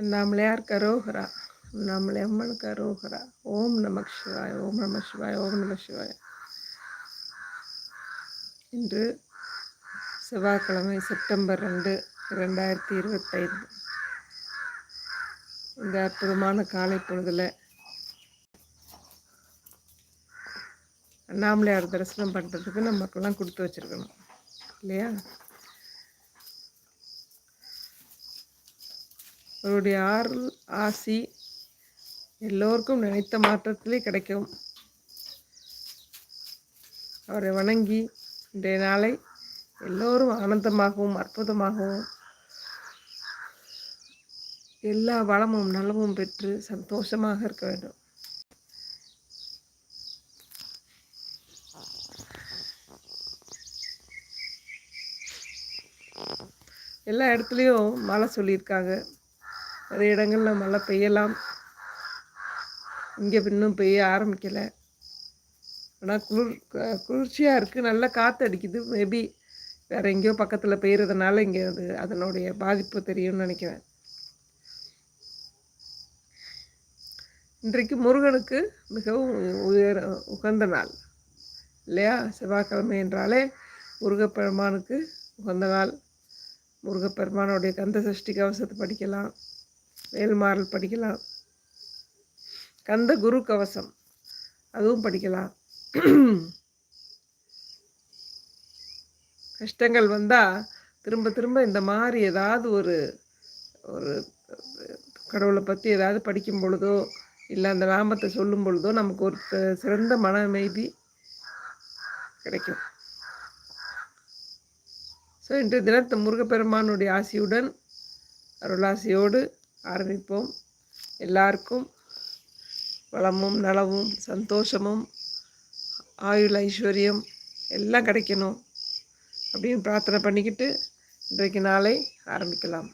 அண்ணாமலையார் கரோகரா அண்ணாமலை அம்மன் கரோகரா ஓம் நம சிவாய் ஓம் நம சிவாய் ஓம் நம சிவாய். இன்று செவ்வாய்க்கிழமை செப்டம்பர் ரெண்டு ரெண்டாயிரத்தி இருபத்தைந்து. இந்த அற்புதமான காலை பொழுதில் அண்ணாமலையார் தரிசனம் பண்ணுறதுக்கு நமக்கெல்லாம் கொடுத்து வச்சுருக்கணும். இல்லையா? அவருடைய ஆறுல் ஆசி எல்லோருக்கும் நினைத்த மாற்றத்திலே கிடைக்கும். அவரை வணங்கி இன்றைய நாளை எல்லோரும் ஆனந்தமாகவும் அற்புதமாகவும் எல்லா வளமும் நலமும் பெற்று சந்தோஷமாக இருக்க வேண்டும். எல்லா இடத்துலையும் மழை சொல்லியிருக்காங்க. நிறைய இடங்களில் மழை பெய்யலாம். இங்கே இன்னும் பெய்ய ஆரம்பிக்கலை. ஆனால் குளிர் குளிர்ச்சியாக இருக்குது நல்லா காற்று அடிக்குது. மேபி வேறு எங்கேயோ பக்கத்தில் பெய்கிறதுனால இங்கே அது அதனுடைய பாதிப்பு தெரியும்னு நினைக்கிறேன். இன்றைக்கு முருகனுக்கு மிகவும் உயர் உகந்த நாள். இல்லையா? செவ்வாய்க்கிழமை என்றாலே முருகப்பெருமானுக்கு உகந்த நாள். முருகப்பெருமானுடைய கந்த சஷ்டி கவசத்தை படிக்கலாம். வேல்மாறல் படிக்கலாம். கந்த குரு கவசம் அதுவும் படிக்கலாம். கஷ்டங்கள் வந்தால் திரும்ப திரும்ப இந்த மாதிரி ஏதாவது ஒரு ஒரு கடவுளை பற்றி ஏதாவது படிக்கும் பொழுதோ இல்லை அந்த நாமத்தை சொல்லும் பொழுதோ நமக்கு ஒரு சிறந்த மன அமைதி கிடைக்கும். ஸோ இன்றைய தினத்தை முருகப்பெருமானுடைய ஆசியுடன் அருளாசியோடு ஆரம்பிப்போம். எல்லாருக்கும் வளமும் நலமும் சந்தோஷமும் ஆயுள் ஐஸ்வர்யம் எல்லாம் கிடைக்கணும் அப்படின்னு பிரார்த்தனை பண்ணிக்கிட்டு இன்றைக்கு நாளை ஆரம்பிக்கலாம்.